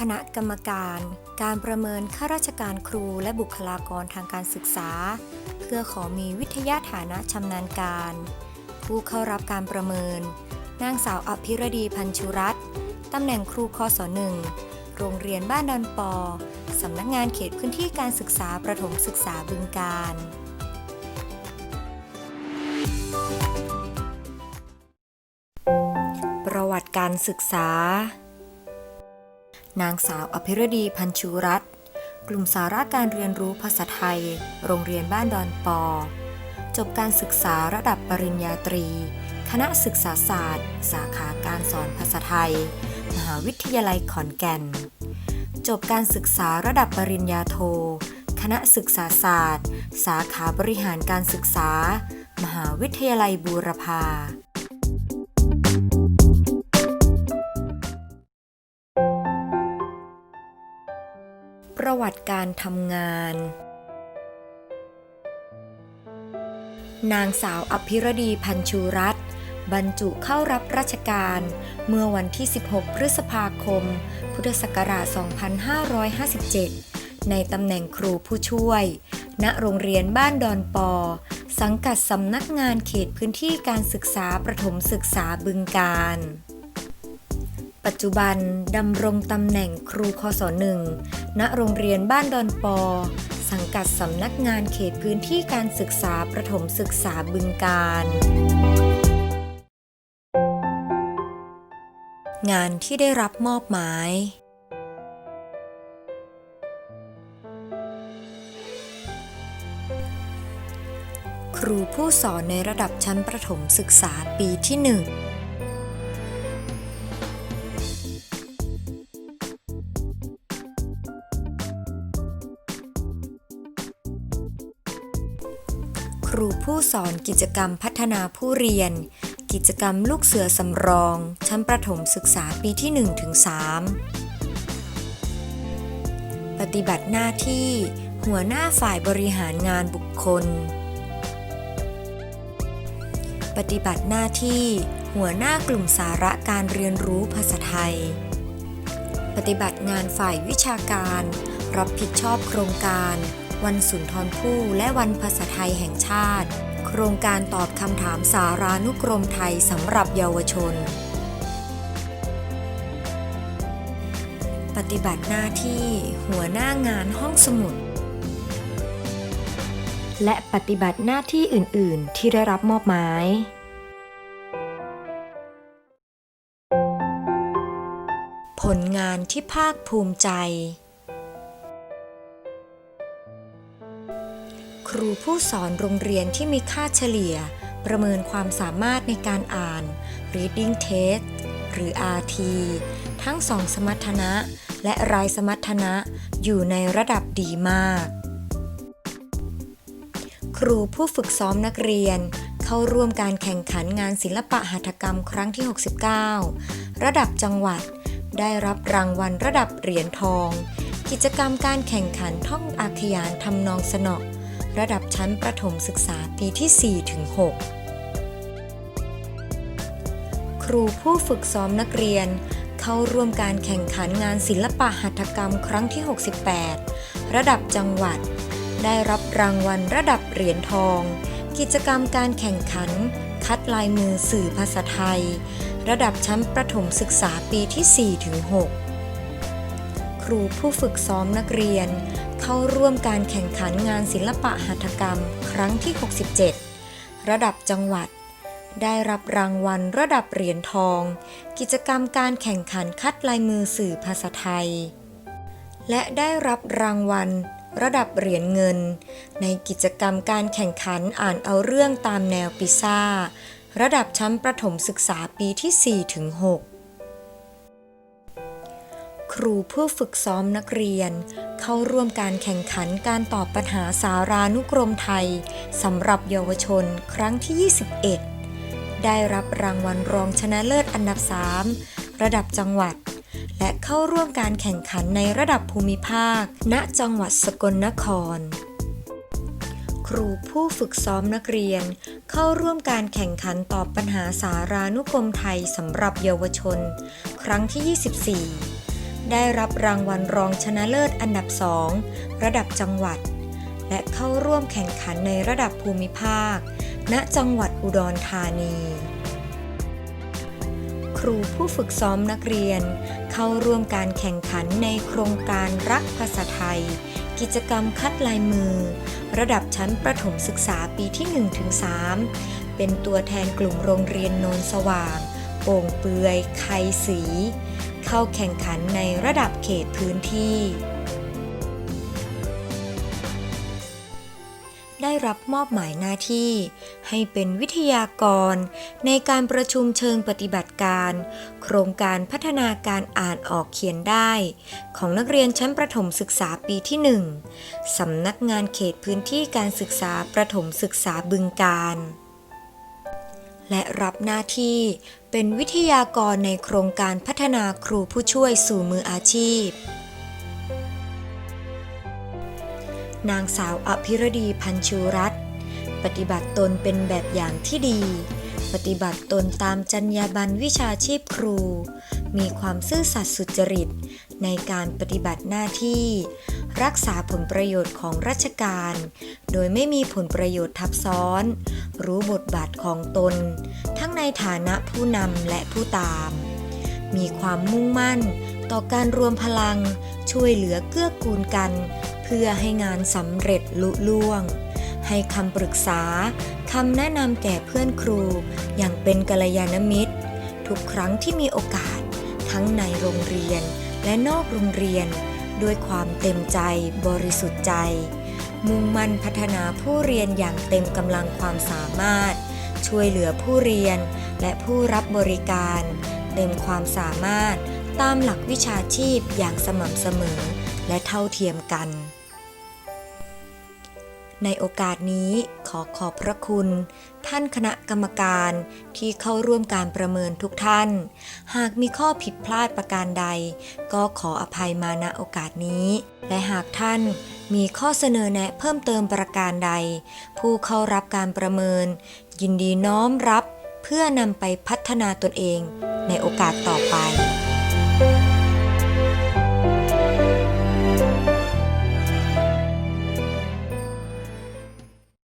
คณะกรรมการ การประเมินข้าราชการครูและบุคลากรทางการศึกษา เพื่อขอมีวิทยาฐานะชำนาญการ ผู้เข้ารับการประเมิน นางสาวอภิรดีพันชุรัตน์ตำแหน่งครูคศหนึ่งโรงเรียนบ้านดอนปอ สำนักงานเขตพื้นที่การศึกษาประถมศึกษาบึงการประวัติการศึกษา นางสาวอภิรดีพันชูรัตน์กลุ่มสาระการเรียนรู้ภาษาไทย โรงเรียนบ้านดอนปอ จบการศึกษาระดับปริญญาตรี คณะศึกษาศาสตร์ สาขาการสอนภาษาไทย มหาวิทยาลัยขอนแก่น จบการศึกษาระดับปริญญาโท คณะศึกษาศาสตร์ สาขาบริหารการศึกษา มหาวิทยาลัยบูรพา ประวัติการทำงาน นางสาวอภิรดีพันชูรัตน์บรรจุเข้ารับราชการ เมื่อวันที่ 16 พฤษภาคม พุทธศักราช 2557 ในตำแหน่งครูผู้ช่วย ณ โรงเรียนบ้านดอนปอ สังกัดสำนักงานเขตพื้นที่การศึกษาประถมศึกษาบึงการ ปัจจุบันดำรงตำแหน่งครูคศหนึ่งณโรงเรียนบ้านดอนปอ สังกัดสำนักงานเขตพื้นที่การศึกษาประถมศึกษาบึงการ งานที่ได้รับมอบหมาย ครูผู้สอนในระดับชั้นประถมศึกษาปีที่หนึ่ง ครูผู้สอนกิจกรรมพัฒนาผู้เรียน กิจกรรมลูกเสือสำรอง ชั้นประถมศึกษาปีที่1ถึง3ปฏิบัติหน้าที่ หัวหน้าฝ่ายบริหารงานบุคคล ปฏิบัติหน้าที่ หัวหน้ากลุ่มสาระการเรียนรู้ภาษาไทย ปฏิบัติงานฝ่ายวิชาการ รับผิดชอบโครงการ วันสุนทรภู่และวันภาษาไทยแห่งชาติ โครงการตอบคำถามสารานุกรมไทยสำหรับเยาวชน ปฏิบัติหน้าที่หัวหน้างานห้องสมุด และปฏิบัติหน้าที่อื่น ๆ ที่ได้รับมอบหมายผลงานที่ภาคภูมิใจ ครูผู้สอนโรงเรียนที่มีค่าเฉลี่ย ประเมินความสามารถในการอ่าน reading test หรือ RT ทั้งสองสมรรถนะ และรายสมรรถนะอยู่ในระดับดีมาก ครูผู้ฝึกซ้อมนักเรียน เข้าร่วมการแข่งขันงานศิลปะหัตถกรรมครั้งที่ 69 ระดับจังหวัด ได้รับรางวัลระดับเหรียญทอง กิจกรรมการแข่งขันท่องอาขยานทำนองสนอ ระดับชั้นประถมศึกษาปีที่ 4 ถึง 6 ครูผู้ฝึกซ้อมนักเรียน เข้าร่วมการแข่งขันงานศิลปะหัตถกรรมครั้งที่ 68 ระดับจังหวัด ได้รับรางวัลระดับเหรียญทอง กิจกรรมการแข่งขัน คัดลายมือสื่อภาษาไทย ระดับชั้นประถมศึกษาปีที่ 4 ถึง 6 ครูผู้ฝึกซ้อมนักเรียน เข้าร่วมการแข่งขันงานศิลปะหัตถกรรม ครั้งที่ 67 ระดับจังหวัด ได้รับรางวัลระดับเหรียญทอง กิจกรรมการแข่งขันคัดลายมือสื่อภาษาไทย และได้รับรางวัลระดับเหรียญเงิน ในกิจกรรมการแข่งขันอ่านเอาเรื่องตามแนวปิซ่า ระดับชั้นประถมศึกษาปีที่4ถึง6 ครูผู้ฝึกซ้อมนักเรียน เข้าร่วมการแข่งขันการตอบปัญหาสารานุกรมไทยสำหรับเยาวชนครั้งที่ 21 ได้รับรางวัลรองชนะเลิศอันดับ 3 ระดับจังหวัด และเข้าร่วมการแข่งขันในระดับภูมิภาค ณจังหวัดสกลนคร ครูผู้ฝึกซ้อมนักเรียน เข้าร่วมการแข่งขันตอบปัญหาสารานุกรมไทยสำหรับเยาวชน ครั้งที่ 24 ได้รับรางวัลรองชนะเลิศอันดับ2ระดับจังหวัด และเข้าร่วมแข่งขันในระดับภูมิภาค ณจังหวัดอุดรธานี ครูผู้ฝึกซ้อมนักเรียน เข้าร่วมการแข่งขันในโครงการรักภาษาไทย กิจกรรมคัดลายมือ ระดับชั้นประถมศึกษาปีที่ 1-3 เป็นตัวแทนกลุ่มโรงเรียนโนนสว่าง โป่งเปือยไคสี เข้าแข่งขันในระดับเขตพื้นที่ ได้รับมอบหมายหน้าที่ให้เป็นวิทยากร ในการประชุมเชิงปฏิบัติการ โครงการพัฒนาการอ่านออกเขียนได้ ของนักเรียนชั้นประถมศึกษาปีที่ 1สำนักงานเขตพื้นที่การศึกษาประถมศึกษาบึงการ และรับหน้าที่เป็นวิทยากรในโครงการพัฒนาครูผู้ช่วยสู่มืออาชีพ นางสาวอภิรดีพันชูรัตน์ปฏิบัติตนเป็นแบบอย่างที่ดี ปฏิบัติตนตามจรรยาบรรณวิชาชีพครู มีความซื่อสัตย์สุจริต ในการปฏิบัติหน้าที่ รักษาผลประโยชน์ของราชการ โดยไม่มีผลประโยชน์ทับซ้อน รู้บทบาทของตน ทั้งในฐานะผู้นำและผู้ตาม มีความมุ่งมั่นต่อการรวมพลัง ช่วยเหลือเกื้อกูลกัน เพื่อให้งานสำเร็จลุล่วง ให้คำปรึกษาคำแนะนำแก่เพื่อนครู อย่างเป็นกัลยาณมิตร ทุกครั้งที่มีโอกาส ทั้งในโรงเรียน และนอกโรงเรียน ด้วยความเต็มใจบริสุทธิ์ใจ มุ่งมั่นพัฒนาผู้เรียนอย่างเต็มกำลังความสามารถ ช่วยเหลือผู้เรียนและผู้รับบริการ เต็มความสามารถตามหลักวิชาชีพอย่างสม่ำเสมอและเท่าเทียมกัน ในโอกาสนี้ขอขอบพระคุณ ท่านคณะกรรมการที่เข้าร่วมการประเมินทุกท่าน หากมีข้อผิดพลาดประการใด ก็ขออภัยมาณโอกาสนี้ และหากท่านมีข้อเสนอแนะเพิ่มเติมประการใด ผู้เข้ารับการประเมิน ยินดีน้อมรับเพื่อนำไปพัฒนาตนเองในโอกาสต่อไป